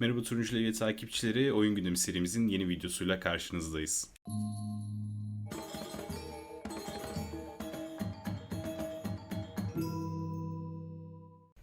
Merhaba Turuncu Levye takipçileri, Oyun Gündemi serimizin yeni videosuyla karşınızdayız.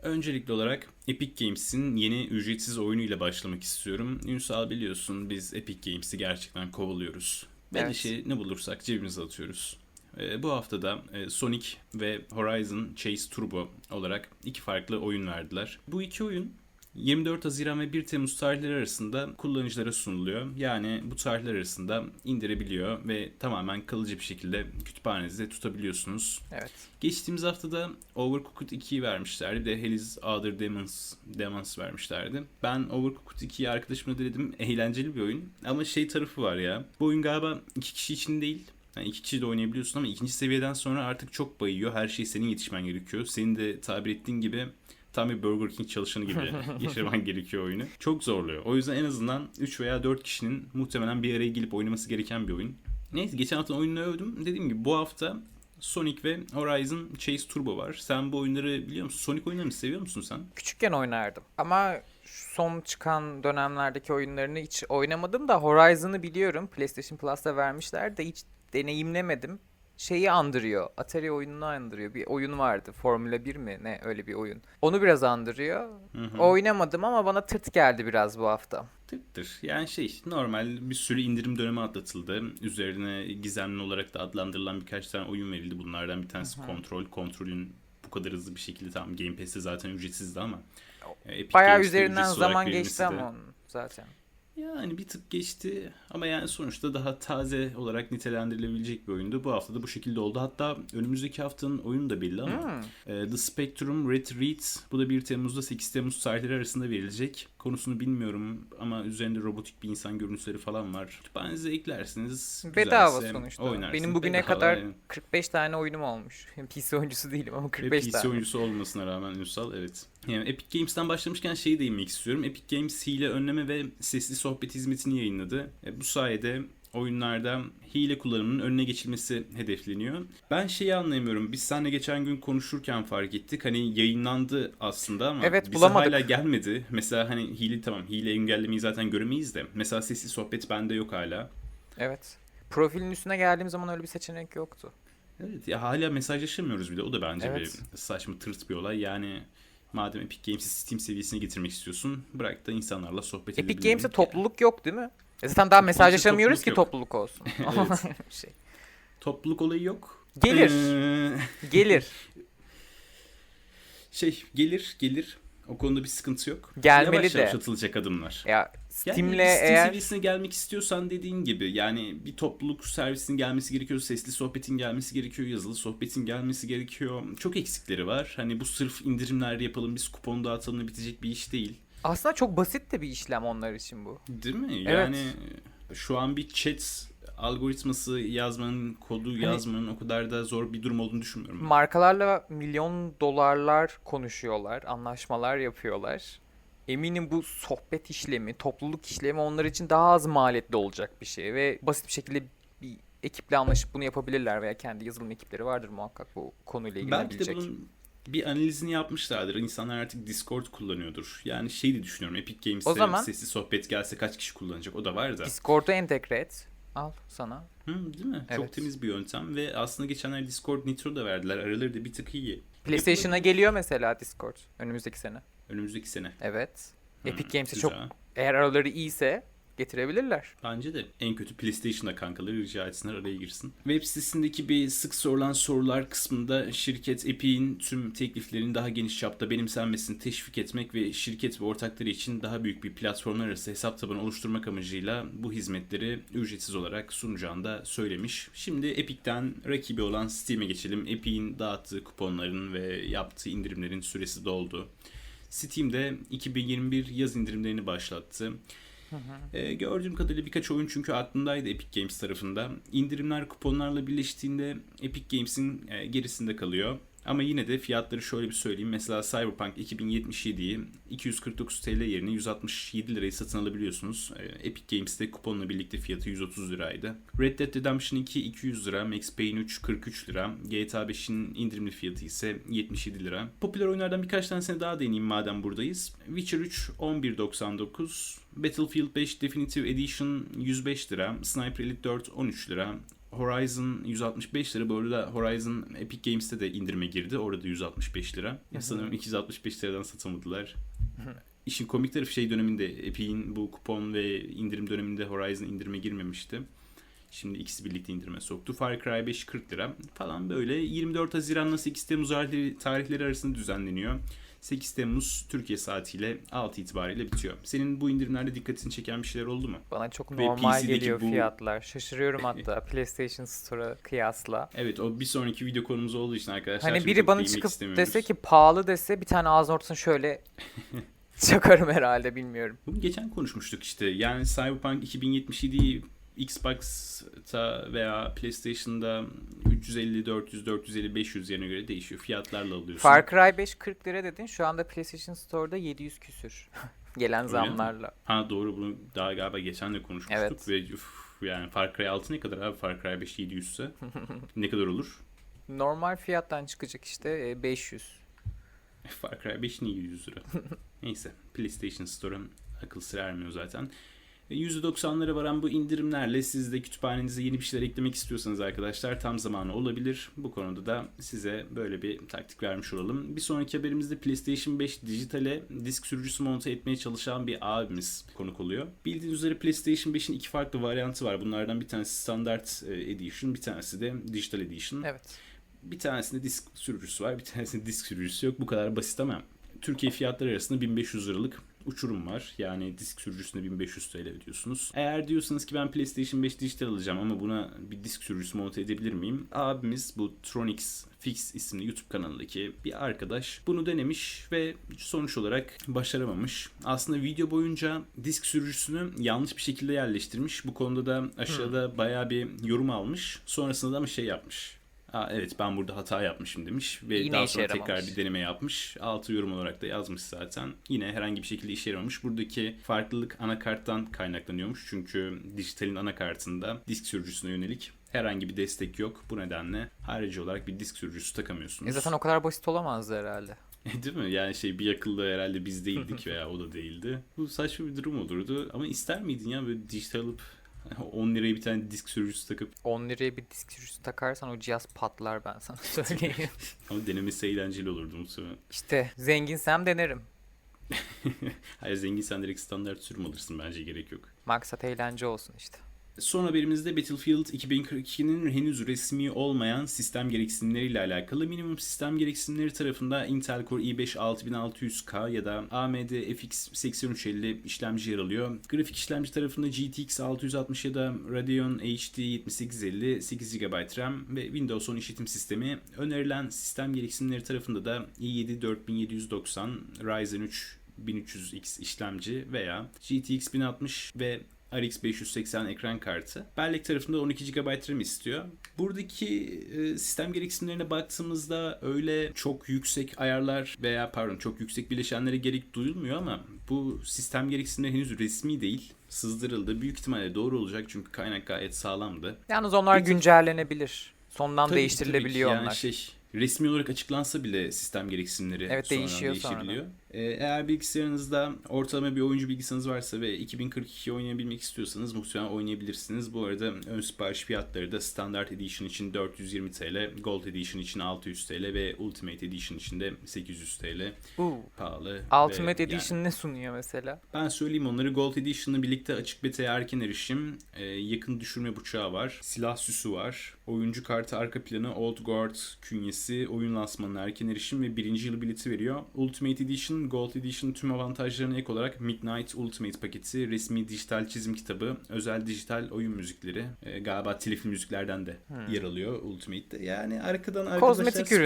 Öncelikli olarak Epic Games'in yeni ücretsiz oyunuyla başlamak istiyorum. Ünsal biliyorsun biz Epic Games'i gerçekten kovalıyoruz. Ve Evet. şey ne bulursak cebimize atıyoruz. Ee, bu haftada e, Sonic ve Horizon Chase Turbo olarak iki farklı oyun verdiler. Bu iki oyun 24 Haziran ve 1 Temmuz tarihleri arasında kullanıcılara sunuluyor. Yani bu tarihler arasında indirebiliyor ve tamamen kalıcı bir şekilde kütüphanenizde tutabiliyorsunuz. Evet. Geçtiğimiz haftada Overcooked 2'yi vermişlerdi. Bir de Hell's Other Demons, Demons vermişlerdi. Ben Overcooked 2'yi arkadaşımla denedim. Eğlenceli bir oyun. Ama şey tarafı var ya. Bu oyun galiba iki kişi için değil. Yani iki kişi de oynayabiliyorsun ama ikinci seviyeden sonra artık çok bayıyor. Her şey senin yetişmen gerekiyor. Senin de tabir ettiğin gibi tam bir Burger King çalışanı gibi yaşaman gerekiyor oyunu. Çok zorluyor. O yüzden en azından 3 veya 4 kişinin muhtemelen bir araya gelip oynaması gereken bir oyun. Neyse geçen hafta oyununu övdüm. Dediğim gibi bu hafta Sonic ve Horizon Chase Turbo var. Sen bu oyunları biliyor musun? Sonic oyunlarını seviyor musun sen? Küçükken oynardım. Ama son çıkan dönemlerdeki oyunlarını hiç oynamadım da Horizon'ı biliyorum. PlayStation Plus'ta vermişler de hiç deneyimlemedim. Şeyi andırıyor. Atari oyununu andırıyor. Bir oyun vardı. Formula 1 mi? Ne öyle bir oyun. Onu biraz andırıyor. Hı hı. Oynamadım ama bana tırt geldi biraz bu hafta. Tıktır. Yani şey normal bir sürü indirim dönemi atlatıldı. Üzerine gizemli olarak da adlandırılan birkaç tane oyun verildi. Bunlardan bir tanesi Kontrol. Kontrolün bu kadar hızlı bir şekilde tamam Game Pass'te zaten ücretsizdi ama e, Epic Bayağı Games'te üzerinden zaman geçti de- ama onun zaten. Yani bir tık geçti ama yani sonuçta daha taze olarak nitelendirilebilecek bir oyundu. Bu hafta da bu şekilde oldu. Hatta önümüzdeki haftanın oyunu da belli ama Hmm. e, The Spectrum Red Read bu da 1 Temmuz'da 8 Temmuz tarihleri arasında verilecek. Konusunu bilmiyorum ama üzerinde robotik bir insan görüntüsü falan var. Kütüphanenize eklersiniz. Bedava güzelse sonuçta. oynarsınız. Benim bugüne Bedava, kadar aynen. 45 tane oyunum olmuş. PC oyuncusu değilim ama Ve 45 PC tane. oyuncusu olmasına rağmen Ünsal evet. Yani Epic Games'ten başlamışken şeyi değinmek istiyorum. Epic Games hile önleme ve sesli sohbet hizmetini yayınladı. E, bu sayede oyunlarda hile kullanımının önüne geçilmesi hedefleniyor. Ben şeyi anlayamıyorum. Biz seninle geçen gün konuşurken fark ettik. Hani yayınlandı aslında ama Evet, bize bulamadık. hala gelmedi. Mesela hani hile tamam hile engellemeyi zaten göremeyiz de. Mesela sesli sohbet bende yok hala. Evet. Profilin üstüne geldiğim zaman öyle bir seçenek yoktu. Evet ya hala mesajlaşamıyoruz bile. O da bence Evet. bir saçma tırt bir olay. Yani madem Epic Games'i Steam seviyesine getirmek istiyorsun bırak da insanlarla sohbet Epic edebilelim. Games'te topluluk yok değil mi? E zaten daha mesajlaşamıyoruz ki topluluk topluluk olsun. Evet. Şey. Topluluk olayı yok. Gelir. Ee, Gelir. şey gelir gelir. O konuda bir sıkıntı yok. Gelmeli yavaş de. Yavaş atılacak adımlar. Ya Yani Steam'le bir Steam eğer seviyesine gelmek istiyorsan dediğin gibi yani bir topluluk servisinin gelmesi gerekiyor, sesli sohbetin gelmesi gerekiyor, yazılı sohbetin gelmesi gerekiyor. Çok eksikleri var. Hani bu sırf indirimler yapalım, biz kupon dağıtalım bitecek bir iş değil. aslında çok basit de bir işlem onlar için bu. Değil mi? Evet. Yani şu an bir chat algoritması yazmanın, kodu Hani yazmanın o kadar da zor bir durum olduğunu düşünmüyorum. ben. Markalarla milyon dolarlar konuşuyorlar, anlaşmalar yapıyorlar. Eminim bu sohbet işlemi, topluluk işlemi onlar için daha az maliyetli olacak bir şey ve basit bir şekilde bir ekiple anlaşıp bunu yapabilirler veya kendi yazılım ekipleri vardır muhakkak bu konuyla Belki de ilgilenebilecek. bunun bir analizini yapmışlardır. İnsanlar artık Discord kullanıyordur. Yani şey de düşünüyorum. Epic Games'te sesli sohbet gelse kaç kişi kullanacak? O da var da. Discord'u entegre et. Al sana. Hı, değil mi? Çok Evet. temiz bir yöntem ve aslında geçenler Discord Nitro da verdiler. Araları da bir tık iyi. PlayStation'a geliyor mesela Discord önümüzdeki sene. Önümüzdeki sene. Evet. Hı, Epic Games'e çok eğer araları iyiyse getirebilirler. Bence de en kötü PlayStation'da kankaları rica etsinler araya girsin. Web sitesindeki bir sık sorulan sorular kısmında şirket Epic'in tüm tekliflerini daha geniş çapta benimsenmesini teşvik etmek ve şirket ve ortakları için daha büyük bir platformlar arası hesap tabanı oluşturmak amacıyla bu hizmetleri ücretsiz olarak sunacağını da söylemiş. Şimdi Epic'ten rakibi olan Steam'e geçelim. Epic'in dağıttığı kuponların ve yaptığı indirimlerin süresi doldu. Steam'de 2021 yaz indirimlerini başlattı. Ee, gördüğüm kadarıyla birkaç oyun çünkü aklımdaydı Epic Games tarafında. İndirimler kuponlarla birleştiğinde Epic Games'in e, gerisinde kalıyor. Ama yine de fiyatları şöyle bir söyleyeyim. Mesela Cyberpunk 2077'yi 249 TL yerine 167 liraya satın alabiliyorsunuz. Ee, Epic Games'te kuponla birlikte fiyatı 130 liraydı. Red Dead Redemption 2 200 lira, Max Payne 3 43 lira, GTA 5'in indirimli fiyatı ise 77 lira. Popüler oyunlardan birkaç tanesine daha değineyim madem buradayız. Witcher 3 11.99, Battlefield 5 Definitive Edition 105 lira, Sniper Elite 4 13 lira, Horizon 165 lira. Bu arada Horizon Epic Games'te de indirime girdi. Orada 165 lira. Ya sanırım 265 liradan satamadılar. İşin komik tarafı şey döneminde Epic'in bu kupon ve indirim döneminde Horizon indirime girmemişti. Şimdi ikisi birlikte indirime soktu. Far Cry 5 40 lira falan böyle 24 Haziran'la 8 Temmuz tarihleri, arasında düzenleniyor. 8 Temmuz Türkiye saatiyle 6 itibariyle bitiyor. Senin bu indirimlerde dikkatini çeken bir şeyler oldu mu? Bana çok Ve normal geliyor bu- fiyatlar. Şaşırıyorum hatta PlayStation Store'a kıyasla. Evet o bir sonraki video konumuz olduğu için arkadaşlar. Hani biri bana çıkıp dese ki pahalı dese bir tane ağzına ortasına şöyle çakarım herhalde bilmiyorum. Bunu geçen konuşmuştuk işte. Yani Cyberpunk 2077'yi Xbox'ta veya PlayStation'da 350, 400, 450, 500 yerine göre değişiyor. Fiyatlarla alıyorsun. Far Cry 5 40 lira dedin. Şu anda PlayStation Store'da 700 küsür. Gelen zamlarla. Ha doğru bunu daha galiba geçen de konuşmuştuk Evet. ve üf, yani Far Cry 6 ne kadar abi Far Cry 5 700 ise ne kadar olur? Normal fiyattan çıkacak işte e, 500. Far Cry 5 niye 100 lira? Neyse PlayStation Store'un akıl sır ermiyor zaten. E, %90'lara varan bu indirimlerle siz de kütüphanenize yeni bir şeyler eklemek istiyorsanız arkadaşlar tam zamanı olabilir. Bu konuda da size böyle bir taktik vermiş olalım. Bir sonraki haberimizde PlayStation 5 dijitale disk sürücüsü monte etmeye çalışan bir abimiz konuk oluyor. Bildiğiniz üzere PlayStation 5'in iki farklı varyantı var. Bunlardan bir tanesi Standard e, Edition, bir tanesi de Digital Edition. Evet. Bir tanesinde disk sürücüsü var, bir tanesinde disk sürücüsü yok. Bu kadar basit ama Türkiye fiyatları arasında 1500 liralık uçurum var. Yani disk sürücüsüne 1500 TL ödüyorsunuz. Eğer diyorsanız ki ben PlayStation 5 dijital alacağım ama buna bir disk sürücüsü monte edebilir miyim? Abimiz bu Tronix Fix isimli YouTube kanalındaki bir arkadaş bunu denemiş ve sonuç olarak başaramamış. Aslında video boyunca disk sürücüsünü yanlış bir şekilde yerleştirmiş. Bu konuda da aşağıda bayağı bir yorum almış. Sonrasında da ama şey yapmış. Aa, evet ben burada hata yapmışım demiş ve Yine daha sonra tekrar bir deneme yapmış. Altı yorum olarak da yazmış zaten. Yine herhangi bir şekilde işe yaramamış. Buradaki farklılık anakarttan kaynaklanıyormuş. Çünkü dijitalin anakartında disk sürücüsüne yönelik herhangi bir destek yok. Bu nedenle harici olarak bir disk sürücüsü takamıyorsunuz. E zaten o kadar basit olamazdı herhalde. Değil mi? Yani şey bir akıllı herhalde biz değildik veya o da değildi. Bu saçma bir durum olurdu. Ama ister miydin ya böyle dijital alıp 10 liraya bir tane disk sürücüsü takıp 10 liraya bir disk sürücüsü takarsan o cihaz patlar ben sana söyleyeyim. ama denemesi eğlenceli olurdu muhtemelen. işte zenginsem denerim. Hayır zengin sen direkt standart sürüm alırsın bence gerek yok. Maksat eğlence olsun işte. Son haberimizde Battlefield 2042'nin henüz resmi olmayan sistem gereksinimleriyle alakalı minimum sistem gereksinimleri tarafında Intel Core i5 6600K ya da AMD FX 8350 işlemci yer alıyor. Grafik işlemci tarafında GTX 660 ya da Radeon HD 7850 8 GB RAM ve Windows 10 işletim sistemi. Önerilen sistem gereksinimleri tarafında da i7 4790, Ryzen 3 1300X işlemci veya GTX 1060 ve RX 580 ekran kartı. Bellek tarafında 12 GB RAM istiyor. Buradaki e, sistem gereksinimlerine baktığımızda öyle çok yüksek ayarlar veya pardon çok yüksek bileşenlere gerek duyulmuyor ama bu sistem gereksinimleri henüz resmi değil. Sızdırıldı. Büyük ihtimalle doğru olacak çünkü kaynak gayet sağlamdı. Yalnız onlar tık- güncellenebilir. Sondan Tabii değiştirilebiliyor tabii ki. onlar. Yani şey resmi olarak açıklansa bile sistem gereksinimleri Evet, sonradan değişiyor değişebiliyor. Ee, eğer bilgisayarınızda ortalama bir oyuncu bilgisayarınız varsa ve 2042 oynayabilmek istiyorsanız muhtemelen oynayabilirsiniz. Bu arada ön sipariş fiyatları da Standard Edition için 420 TL, Gold Edition için 600 TL ve Ultimate Edition için de 800 TL. Uu, Pahalı. Ultimate ve yani- Edition ne sunuyor mesela? ben söyleyeyim onları. Gold Edition'la birlikte açık beta'ya erken erişim, e, yakın düşürme bıçağı var, silah süsü var, oyuncu kartı arka planı, Old Guard künyesi, oyun lansmanına erken erişim ve birinci yıl bileti veriyor. Ultimate Edition, Gold Edition tüm avantajlarına ek olarak Midnight Ultimate paketi, resmi dijital çizim kitabı, özel dijital oyun müzikleri, e, galiba telifli müziklerden de yer alıyor Ultimate'de. Yani arkadan arkadaşlar.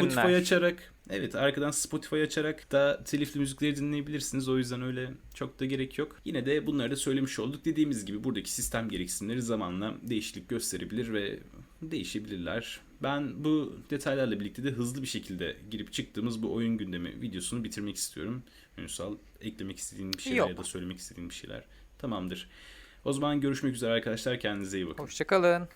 Spotify açarak Evet arkadan Spotify açarak da telifli müzikleri dinleyebilirsiniz. O yüzden öyle çok da gerek yok. Yine de bunları da söylemiş olduk. Dediğimiz gibi buradaki sistem gereksinimleri zamanla değişiklik gösterebilir ve değişebilirler. Ben bu detaylarla birlikte de hızlı bir şekilde girip çıktığımız bu oyun gündemi videosunu bitirmek istiyorum. Ünsal eklemek istediğin bir şeyler Yok. ya da söylemek istediğin bir şeyler. Tamamdır. O zaman görüşmek üzere arkadaşlar. Kendinize iyi bakın. Hoşçakalın.